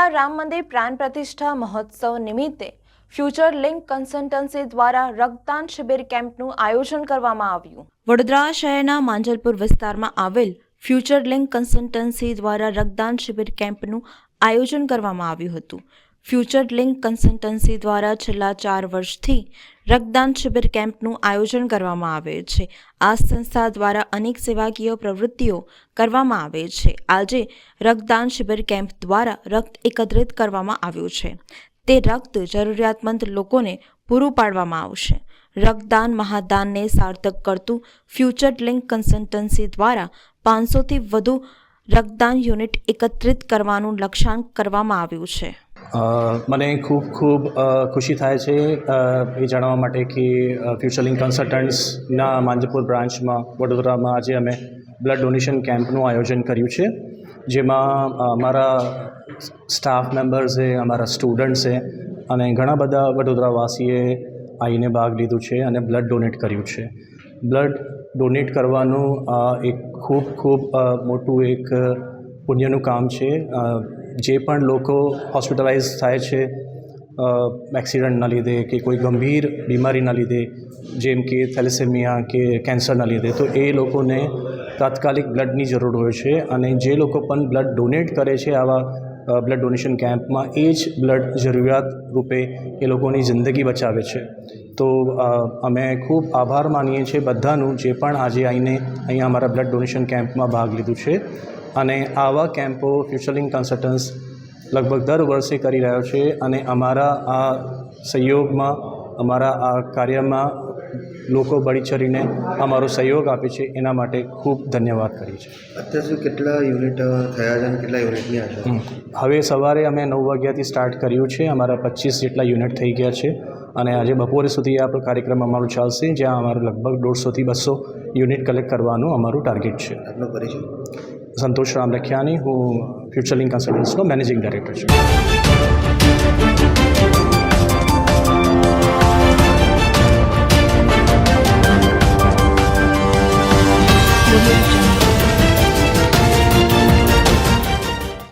અયોધ્યા રામ મંદિર પ્રાણ પ્રતિષ્ઠા મહોત્સવ નિમિત્તે ફ્યુચર લિંક કન્સલ્ટન્સી દ્વારા રક્તદાન શિબિર કેમ્પનું આયોજન કરવામાં આવ્યું. વડોદરા શહેરના માંજલપુર વિસ્તારમાં આવેલ ફ્યુચર લિંક કન્સલ્ટન્સી દ્વારા રક્તદાન શિબિર કેમ્પનું આયોજન કરવામાં આવ્યું હતું. ફ્યુચર લિંક કન્સલ્ટન્સી દ્વારા છેલ્લા ચાર વર્ષથી રક્તદાન શિબિર કેમ્પનું આયોજન કરવામાં આવે છે. આ સંસ્થા દ્વારા અનેક સેવાકીય પ્રવૃત્તિઓ કરવામાં આવે છે. આજે રક્તદાન શિબિર કેમ્પ દ્વારા રક્ત એકત્રિત કરવામાં આવ્યું છે. તે રક્ત જરૂરિયાતમંદ લોકોને પૂરું પાડવામાં આવશે. રક્તદાન મહાદાનને સાર્થક કરતું ફ્યુચર લિંક કન્સલ્ટન્સી દ્વારા પાંચસોથી વધુ રક્તદાન યુનિટ એકત્રિત કરવાનું લક્ષ્યાંક કરવામાં આવ્યું છે. મને ખૂબ ખૂબ ખુશી થાય છે એ જાણવા માટે કે ફ્યુચરલિંગ કન્સલ્ટન્ટ્સના માંજપુર બ્રાન્ચમાં, વડોદરામાં આજે અમે બ્લડ ડોનેશન કેમ્પનું આયોજન કર્યું છે. જેમાં અમારા સ્ટાફ મેમ્બર્સે અમારા સ્ટુડન્ટ્સે અને ઘણા બધા વડોદરાવાસીએ આવીને ભાગ લીધું છે અને બ્લડ ડોનેટ કર્યું છે. બ્લડ ડોનેટ કરવાનું એક ખૂબ ખૂબ મોટું એક પુણ્યનું કામ છે. જે પણ લોકો હોસ્પિટલાઇઝ થાય છે એક્સિડન્ટના લીધે કે કોઈ ગંભીર બીમારીના લીધે, જેમ કે થેલેસેમિયા કે કેન્સરના લીધે, તો એ લોકોને તાત્કાલિક બ્લડની જરૂર હોય છે અને જે લોકો પણ બ્લડ ડોનેટ કરે છે આવા બ્લડ ડોનેશન કેમ્પમાં, એ જ બ્લડ જરૂરિયાત રૂપે એ લોકોની જિંદગી બચાવે છે. તો અમે ખૂબ આભાર માનીએ છીએ બધાનું જે પણ આજે આવીને અહીંયા અમારા બ્લડ ડોનેશન કેમ્પમાં ભાગ લીધું છે. અને આવા કેમ્પો ફ્યુચરલિંગ કન્સલ્ટન્સ લગભગ દર વર્ષે કરી રહ્યો છે અને અમારા આ સહયોગમાં અમારા આ કાર્યમાં લોકો બળી ચડીને અમારો સહયોગ આપે છે એના માટે ખૂબ ધન્યવાદ કરીએ છીએ. અત્યાર સુધી કેટલા યુનિટ થયા છે અને કેટલા યુનિટની આશા હવે સવારે અમે નવ વાગ્યાથી સ્ટાર્ટ કર્યું છે અમારા પચીસ જેટલા યુનિટ થઈ ગયા છે. અને આજે બપોરે સુધી આ કાર્યક્રમ અમારો ચાલશે જ્યાં અમારે લગભગ દોઢસોથી બસો યુનિટ કલેક્ટ કરવાનું અમારું ટાર્ગેટ છે. સંતોષ રામ લખિયાની હું ફ્યુચર લિંક કન્સલ્ટન્સનો મેનેજિંગ ડાયરેક્ટર છું.